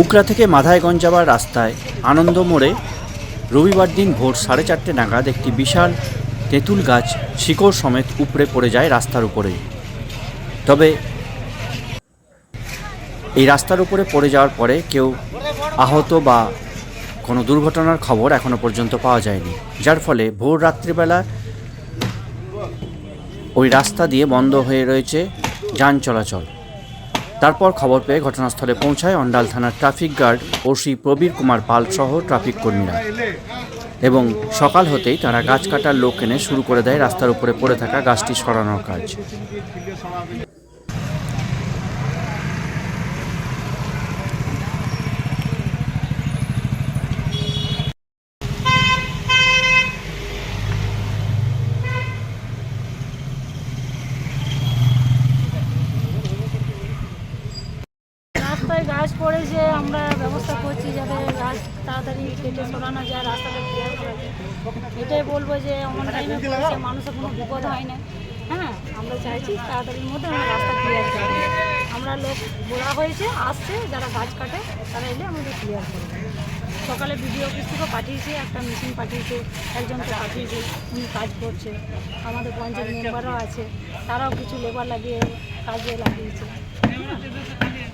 উকড়া থেকে মাধায়গঞ্জ যাওয়ার রাস্তায় আনন্দ মোড়ে রবিবার দিন ভোর সাড়ে চারটে নাগাদ একটি বিশাল তেঁতুল গাছ শিকড় সমেত উপড়ে পড়ে যায় রাস্তার উপরে। তবে এই রাস্তার উপরে পড়ে যাওয়ার পরে কেউ আহত বা কোনো দুর্ঘটনার খবর এখনও পর্যন্ত পাওয়া যায়নি, যার ফলে ভোর রাত্রিবেলা ওই রাস্তা দিয়ে বন্ধ হয়ে রয়েছে যান চলাচল। তারপর খবর পেয়ে ঘটনাস্থলে পৌঁছায় অন্ডাল থানার traffic guard OC Prabir Kumar Pal সহ ট্রাফিক কর্মীরা। এবং সকাল হতেই তারা গাছ কাটার লোক এনে শুরু করে দেয় রাস্তার উপরে পড়ে থাকা গাছটি সরানোর কাজ। রাস্তায় গাছ পড়েছে আমরা ব্যবস্থা করছি যাতে গাছ তাড়াতাড়ি কেটে সরানো যায়, রাস্তাটা ক্লিয়ার করা যায়। এটাই বলব যে অমন টাইমে পড়েছে মানুষের কোনো বিপদ হয় না। হ্যাঁ আমরা চাইছি তাড়াতাড়ির মধ্যে আমরা রাস্তা ক্লিয়ার করব আমরা লোক বলা হয়েছে, আসছে, যারা গাছ কাটে, তারা এলে আমাদের ক্লিয়ার করবে সকালে বিডিও অফিস থেকে পাঠিয়েছে, একটা মেশিন পাঠিয়েছে, একজনকে পাঠিয়েছে, উনি কাজ করছে। আমাদের পঞ্চায়েত মেম্বারও আছে, তারাও কিছু লেবার লাগিয়ে, কাজে লাগিয়েছে। হ্যাঁ।